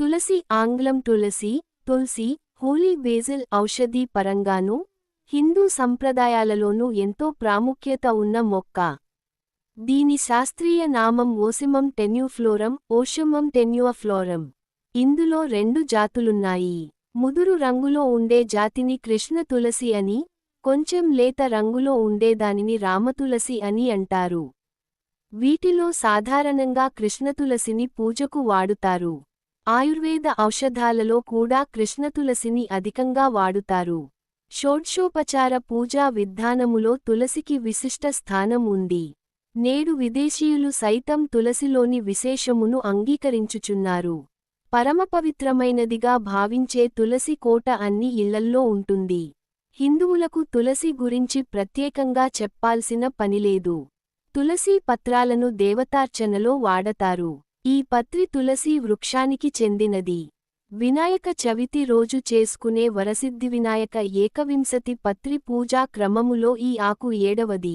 తులసి ఆంగ్లం తులసి తుల్సి హోలీ బేజిల్ ఔషధీ పరంగానూ హిందూ సంప్రదాయాలలోనూ ఎంతో ప్రాముఖ్యత ఉన్న మొక్క. దీని శాస్త్రీయ నామం ఓసిమం టెన్యూఫ్లోరం ఓషమం టెన్యూఫ్లోరం. ఇందులో రెండు జాతులున్నాయి. ముదురు రంగులో ఉండే జాతిని కృష్ణ తులసి అని కొంచెం లేత రంగులో ఉండేదానిని రామతులసి అని అంటారు. వీటిలో సాధారణంగా కృష్ణతులసిని పూజకు వాడుతారు. ఆయుర్వేద ఔషధాలలో కూడా కృష్ణతులసిని అధికంగా వాడుతారు. షోడ్షోపచార పూజా విధానములో తులసికి విశిష్ట స్థానం ఉంది. నేడు విదేశీయులు సైతం తులసిలోని విశేషమును అంగీకరించుచున్నారు. పరమపవిత్రమైనదిగా భావించే తులసి కోట అన్ని ఇళ్ళల్లో ఉంటుంది. హిందువులకు తులసి గురించి ప్రత్యేకంగా చెప్పాల్సిన పనిలేదు తులసీ పత్రాలను దేవతార్చనలో వాడతారు. ఈ పత్రి తులసీ వృక్షానికి చెందినది. వినాయక చవితి రోజు చేసుకునే వరసిద్ధి వినాయక ఏకవింశతి పత్రి పూజా క్రమములో ఈ ఆకు ఏడవది.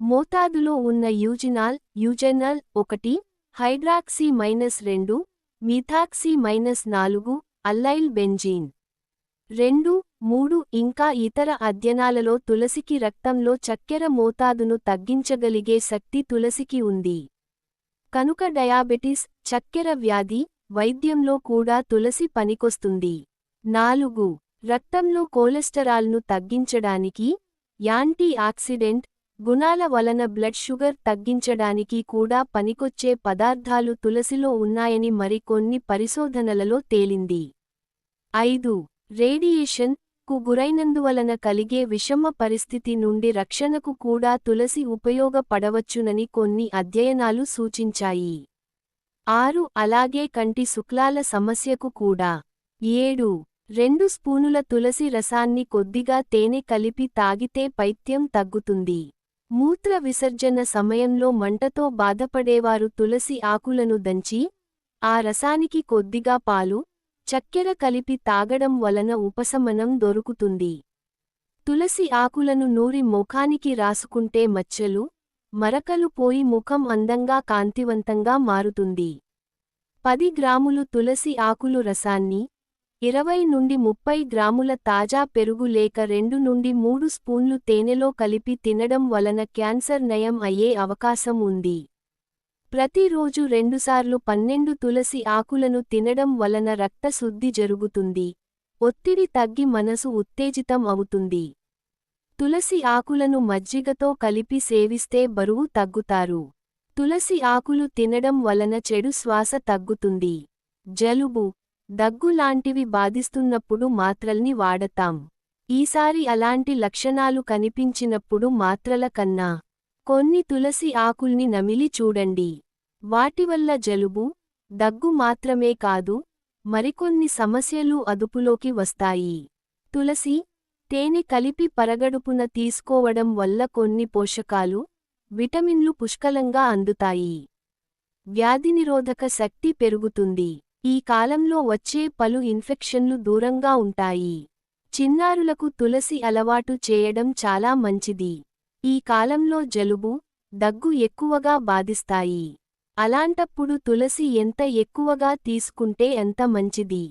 మోతాదులో ఉన్న యూజినాల్ యూజెనల్ ఒకటి హైడ్రాక్సీ మైనస్ రెండు మిథాక్సీ మైనస్ నాలుగు అల్లైల్ బెంజీన్ రెండు మూడు ఇంకా ఇతర అధ్యనాలలో తులసికి రక్తంలో చక్కెర మోతాదును తగ్గించగలిగే శక్తి తులసికి ఉంది. కనుక డయాబెటిస్ చక్కెర వ్యాధి వైద్యంలో కూడా తులసి పనికొస్తుంది. నాలుగు. రక్తంలో కొలెస్టరాల్ను తగ్గించడానికి యాంటీ ఆక్సిడెంట్ గుణాల వలన బ్లడ్ షుగర్ తగ్గించడానికి కూడా పనికొచ్చే పదార్థాలు తులసిలో ఉన్నాయని మరికొన్ని పరిశోధనలలో తేలింది. ఐదు. రేడియేషన్ కు గురైనందువలన కలిగే విషమ పరిస్థితి నుండి రక్షణకు కూడా తులసి ఉపయోగపడవచ్చునని కొన్ని అధ్యయనాలు సూచించాయి. ఆరు అలాగే కంటి శుక్లాల సమస్యకు కూడా. ఏడు రెండు స్పూనుల తులసి రసాన్ని కొద్దిగా తేనె కలిపి తాగితే పైత్యం తగ్గుతుంది. మూత్ర విసర్జన సమయంలో మంటతో బాధపడేవారు తులసి ఆకులను దంచి ఆ రసానికి కొద్దిగా పాలు చక్కెర కలిపి తాగడం వలన ఉపశమనం దొరుకుతుంది. తులసి ఆకులను నూరి ముఖానికి రాసుకుంటే మచ్చలు మరకలు పోయి ముఖం అందంగా కాంతివంతంగా మారుతుంది. పది గ్రాములు తులసి ఆకులు రసాన్ని ఇరవై నుండి ముప్పై గ్రాముల తాజా పెరుగు లేక రెండు నుండి మూడు స్పూన్లు తేనెలో కలిపి తినడం వలన క్యాన్సర్ నయం అయ్యే అవకాశం ఉంది. ప్రతిరోజు రెండుసార్లు పన్నెండు తులసి ఆకులను తినడం వలన రక్తశుద్ధి జరుగుతుంది. ఒత్తిడి తగ్గి మనసు ఉత్తేజితం అవుతుంది. తులసి ఆకులను మజ్జిగతో కలిపి సేవిస్తే బరువు తగ్గుతారు. తులసి ఆకులు తినడం వలన చెడు శ్వాస తగ్గుతుంది. జలుబు దగ్గు లాంటివి బాధిస్తున్నప్పుడు మాత్రల్ని వాడతాం. ఈసారి అలాంటి లక్షణాలు కనిపించినప్పుడు మాత్రల కన్నా కొన్ని తులసి ఆకుల్ని నమిలి చూడండి. వాటివల్ల జలుబు దగ్గు మాత్రమే కాదు మరికొన్ని సమస్యలు అదుపులోకి వస్తాయి. తులసి తేనె కలిపి పరగడుపున తీసుకోవడం వల్ల కొన్ని పోషకాలు విటమిన్లు పుష్కలంగా అందుతాయి. వ్యాధినిరోధక శక్తి పెరుగుతుంది. ఈ కాలంలో వచ్చే పలు ఇన్ఫెక్షన్లు దూరంగా ఉంటాయి. చిన్నారులకు తులసి అలవాటు చేయడం చాలా మంచిది. ఈ కాలంలో జలుబు దగ్గు ఎక్కువగా బాధిస్తాయి. అలాంటప్పుడు తులసి ఎంత ఎక్కువగా తీసుకుంటే ఎంత మంచిది?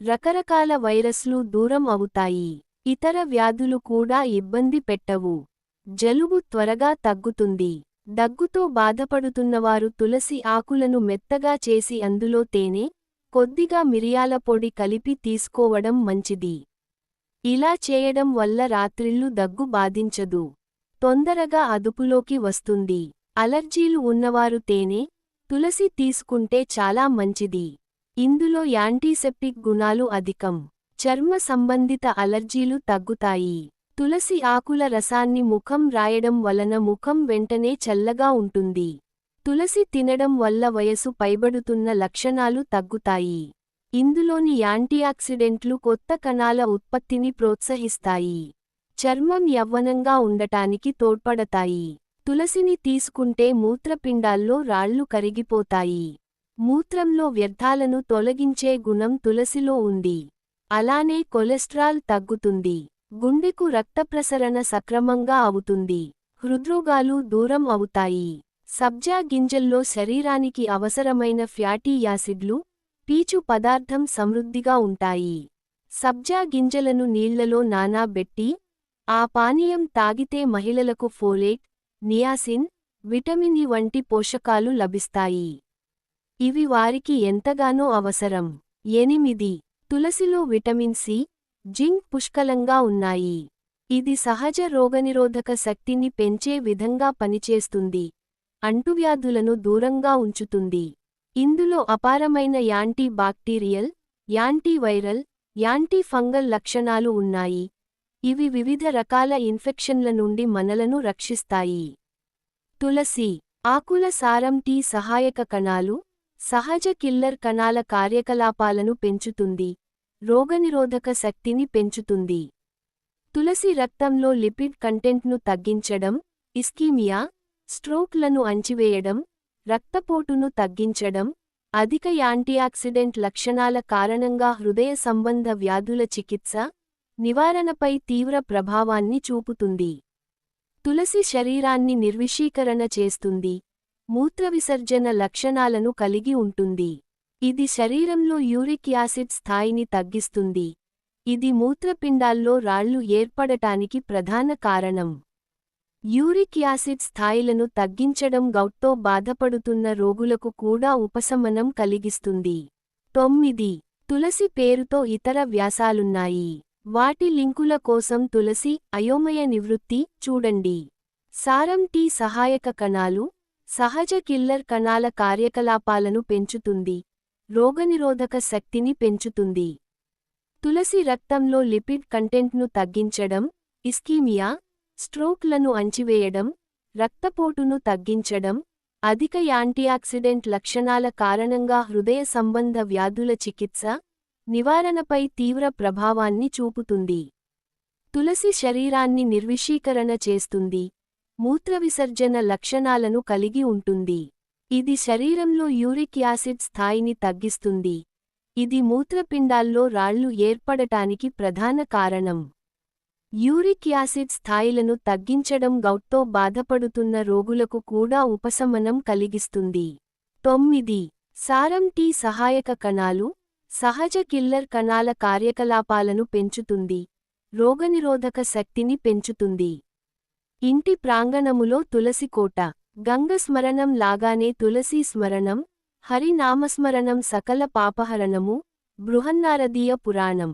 రకరకాల వైరస్లు దూరం అవుతాయి. ఇతర వ్యాధులు కూడా ఇబ్బంది పెట్టవు. జలుబు త్వరగా తగ్గుతుంది. దగ్గుతో బాధపడుతున్నవారు తులసి ఆకులను మెత్తగా చేసి అందులో తేనె కొద్దిగా మిరియాల పొడి కలిపి తీసుకోవడం మంచిది. ఇలా చేయడం వల్ల రాత్రిళ్ళు దగ్గు బాధించదు. తొందరగా అదుపులోకి వస్తుంది. అలర్జీలు ఉన్నవారు తేనె తులసి తీసుకుంటే చాలా మంచిది. ఇందులో యాంటీసెప్టిక్ గుణాలు అధికం. చర్మ సంబంధిత అలర్జీలు తగ్గుతాయి. తులసి ఆకుల రసాన్ని ముఖం రాయడం వలన ముఖం వెంటనే చల్లగా ఉంటుంది. తులసి తినడం వల్ల వయసు పైబడుతున్న లక్షణాలు తగ్గుతాయి. ఇందులోని యాంటీఆక్సిడెంట్లు కొత్త కణాల ఉత్పత్తిని ప్రోత్సహిస్తాయి. చర్మం యవ్వనంగా ఉండటానికి తోడ్పడతాయి. తులసిని తీసుకుంటే మూత్రపిండాల్లో రాళ్ళు కరిగిపోతాయి. మూత్రంలో వ్యర్థాలను తొలగించే గుణం తులసిలో ఉంది. అలానే కొలెస్ట్రాల్ తగ్గుతుంది. గుండెకు రక్తప్రసరణ సక్రమంగా అవుతుంది. హృద్రోగాలు దూరం అవుతాయి. సబ్జా గింజల్లో శరీరానికి అవసరమైన ఫ్యాటీ యాసిడ్లు పీచు పదార్థం సమృద్ధిగా ఉంటాయి. సబ్జా గింజలను నీళ్ళలో నానాబెట్టి ఆ పానీయం తాగితే మహిళలకు ఫోలేట్ నియాసిన్ విటమిన్ ఇ వంటి పోషకాలు లభిస్తాయి. ఇవి వారికి ఎంతగానో అవసరం. ఎనిమిది. తులసిలో విటమిన్ సి జింక్ పుష్కలంగా ఉన్నాయి. ఇది సహజ రోగనిరోధక శక్తిని పెంచే విధంగా పనిచేస్తుంది. అంటువ్యాధులను దూరంగా ఉంచుతుంది. ఇందులో అపారమైన anti bacterial antiviral anti fungal లక్షణాలు ఉన్నాయి. ఇవి వివిధ రకాల ఇన్ఫెక్షన్ల నుండి మనలను రక్షిస్తాయి. తులసి ఆకుల సారం టీ సహాయక కణాలు సహజ కిల్లర్ కణాల కార్యకలాపాలను పెంచుతుంది రోగనిరోధక శక్తిని పెంచుతుంది. తులసి రక్తంలో లిపిడ్ కంటెంట్ను తగ్గించడం ఇస్కీమియా స్ట్రోక్లను అంచివేయడం రక్తపోటును తగ్గించడం అధిక యాంటీఆక్సిడెంట్ లక్షణాల కారణంగా హృదయ సంబంధ వ్యాధుల చికిత్స నివారణపై తీవ్ర ప్రభావాన్ని చూపుతుంది. తులసి శరీరాన్ని నిర్విషీకరణ చేస్తుంది. మూత్రవిసర్జన లక్షణాలను కలిగి ఉంటుంది. ఇది శరీరంలో యూరిక్ యాసిడ్ స్థాయిని తగ్గిస్తుంది. ఇది మూత్రపిండాల్లో రాళ్ళు ఏర్పడటానికి ప్రధాన కారణం. యూరిక్ యాసిడ్ స్థాయిలను తగ్గించడం గౌట్తో బాధపడుతున్న రోగులకు కూడా ఉపశమనం కలిగిస్తుంది. తొమ్మిది. తులసి పేరుతో ఇతర వ్యాసాలున్నాయి. వాటి లింకుల కోసం తులసి అయోమయ నివృత్తి చూడండి. సారం టీ సహాయక కణాలు సహజ కిల్లర్ కణాల కార్యకలాపాలను పెంచుతుంది. రోగనిరోధక శక్తిని పెంచుతుంది. తులసి రక్తంలో లిపిడ్ కంటెంట్ను తగ్గించడం ఇస్కీమియా స్ట్రోక్లను అంచివేయడం రక్తపోటును తగ్గించడం అధిక యాంటీఆక్సిడెంట్ లక్షణాల కారణంగా హృదయ సంబంధ వ్యాధుల చికిత్స నివారణపై తీవ్ర ప్రభావాన్ని చూపుతుంది. తులసి శరీరాన్ని నిర్విషీకరణ చేస్తుంది. మూత్రవిసర్జన లక్షణాలను కలిగి ఉంటుంది. ఇది శరీరంలో యూరిక్ యాసిడ్ స్థాయిని తగ్గిస్తుంది. ఇది మూత్రపిండాల్లో రాళ్ళు ఏర్పడటానికి ప్రధాన కారణం. యూరిక్ యాసిడ్ స్థాయిలను తగ్గించడం గౌట్తో బాధపడుతున్న రోగులకు కూడా ఉపశమనం కలిగిస్తుంది. తొమ్మిది. సారం టీ సహాయక కణాలు సహజ కిల్లర్ కణాల కార్యకలాపాలను పెంచుతుంది రోగనిరోధక శక్తిని పెంచుతుంది. ఇంటి ప్రాంగణములో తులసి కోట గంగ స్మరణం లాగానే తులసీ స్మరణం హరినామస్మరణం సకల పాపహరణము బృహన్నారదీయ పురాణం.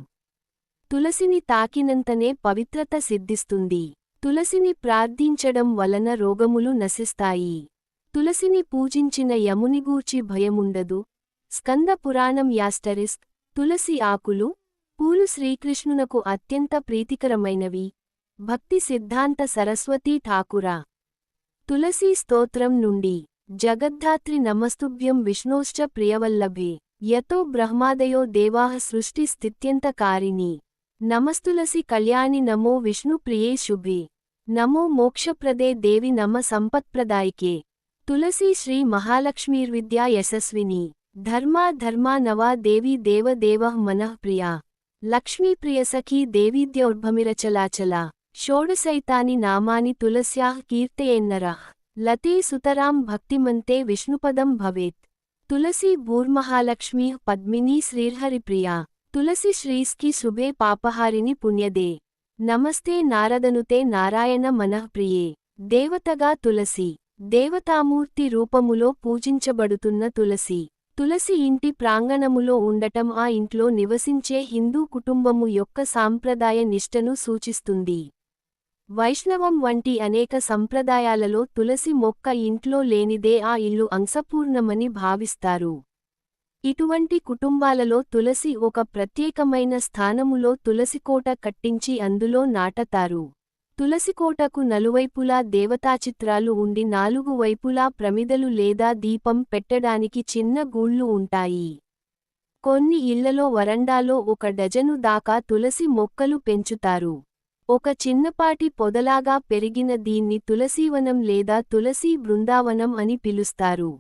తులసిని తాకినంతనే పవిత్రత సిద్ధిస్తుంది. తులసిని ప్రార్థించడం వలన రోగములు నశిస్తాయి. తులసిని పూజించిన యమునిగూర్చి భయముండదు స్కంద పురాణం యాస్టరిస్క్ తులసి ఆకులు పూలు శ్రీకృష్ణునకు అత్యంత ప్రీతికరమైనవి. భక్తి సిద్ధాంత సరస్వతీ ఠాకురా. తులసీ స్తోత్రం నుండి జగద్ధాత్రి నమస్తుభ్యం విష్ణోశ్చ ప్రియవల్లభే యతో బ్రహ్మాదయో దేవాః సృష్టి స్థిత్యంతకారిణి నమస్తులసి కళ్యాణి నమో విష్ణుప్రియే శుభే. నమో మోక్షప్రదే దేవి నమ సంపత్ప్రదాయికే. తులసీ శ్రీ మహాలక్ష్మీర్విద్యా యశస్విని. ధర్మా ధర్మా నవా దేవీ దేవ మనః ప్రియా. లక్ష్మీప్రియసఖీ దేవీద్యోర్భమిరచలాచలా షోడశైతాని నామాని తులస్యాః కీర్తయేన్నరః లతే సుతరాం భక్తిమంతే విష్ణుపదం భవేత్. తులసి భూర్మహాలక్ష్మీ పద్మినీ శ్రీర్హరిప్రియా తులసి శ్రీస్కి శుభే పాపహారిని పుణ్యదే. నమస్తే నారదనుతే నారాయణ మనఃప్రియే దేవతగా తులసి. దేవతామూర్తి రూపములో పూజించబడుతున్న తులసి. తులసి ఇంటి ప్రాంగణములో ఉండటం ఆ ఇంట్లో నివసించే హిందూ కుటుంబము యొక్క సాంప్రదాయ నిష్టను సూచిస్తుంది. వైష్ణవం వంటి అనేక సంప్రదాయాలలో తులసి మొక్క ఇంట్లో లేనిదే ఆ ఇల్లు అంశపూర్ణమని భావిస్తారు. ఇటువంటి కుటుంబాలలో తులసి ఒక ప్రత్యేకమైన స్థానములో తులసికోట కట్టించి అందులో నాటతారు. తులసికోటకు నలువైపులా దేవతాచిత్రాలు ఉండి నాలుగు వైపులా ప్రమిదలు లేదా దీపం పెట్టడానికి చిన్న గూళ్ళు ఉంటాయి. కొన్ని ఇళ్ళలో వరండాలో ఒక డజను దాకా తులసి మొక్కలు పెంచుతారు. ఒక చిన్నపాటి పొదలాగా పెరిగిన దీన్ని తులసీవనం లేదా తులసీ బృందావనం అని పిలుస్తారు.